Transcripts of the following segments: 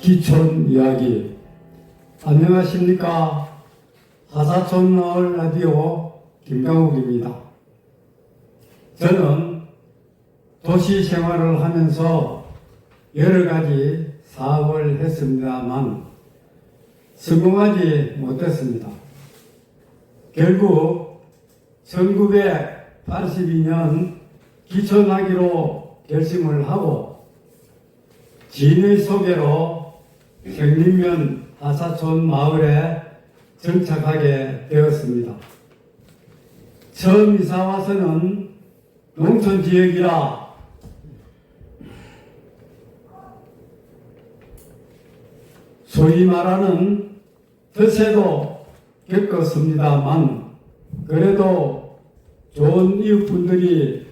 기촌 이야기 안녕하십니까 하사촌 마을 라디오 김강욱입니다. 저는 도시 생활을 하면서 여러 가지 사업을 했습니다만 성공하지 못했습니다. 결국 1982년 기촌하기로 결심을 하고 지인의 소개로 생림면 하사촌 마을에 정착하게 되었습니다. 처음 이사 와서는 농촌 지역이라 소위 말하는 텃세도 겪었습니다만 그래도 좋은 이웃분들이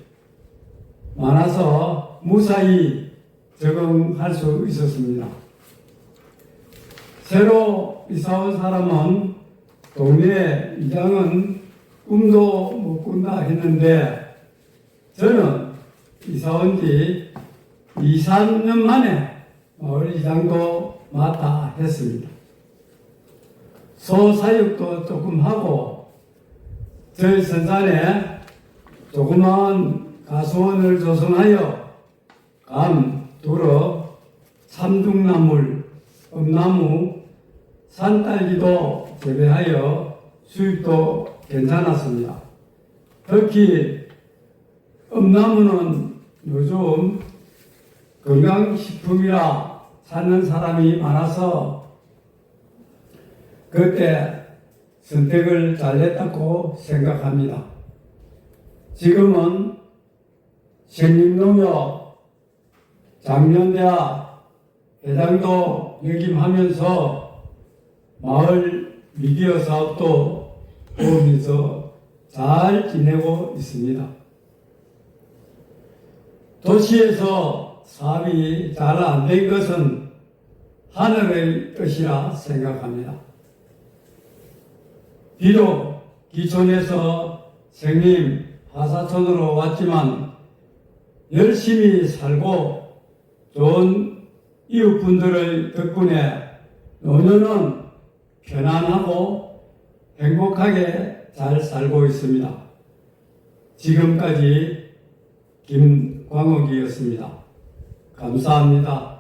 많아서 무사히 적응할 수 있었습니다. 새로 이사온 사람은 동네 이장은 꿈도 못 꾼다 했는데 저는 이사온 지 2, 3년 만에 마을 이장도 맡아 했습니다. 소사육도 조금 하고 저희 선산에 조그마한 가수원을 조성하여 감, 두릅, 참둥나물, 엄나무, 산딸기도 재배하여 수입도 괜찮았습니다. 특히 엄나무는 요즘 건강식품이라 찾는 사람이 많아서 그때 선택을 잘했다고 생각합니다. 지금은 생림농협 장년대학 회장도 역임하면서 마을 미디어 사업도 도우면서 잘 지내고 있습니다. 도시에서 사업이 잘 안 된 것은 하늘의 뜻이라 생각합니다. 비록 기촌에서 생림 하사촌으로 왔지만 열심히 살고 좋은 이웃분들의 덕분에 노년은 편안하고 행복하게 잘 살고 있습니다. 지금까지 김광욱이었습니다. 감사합니다.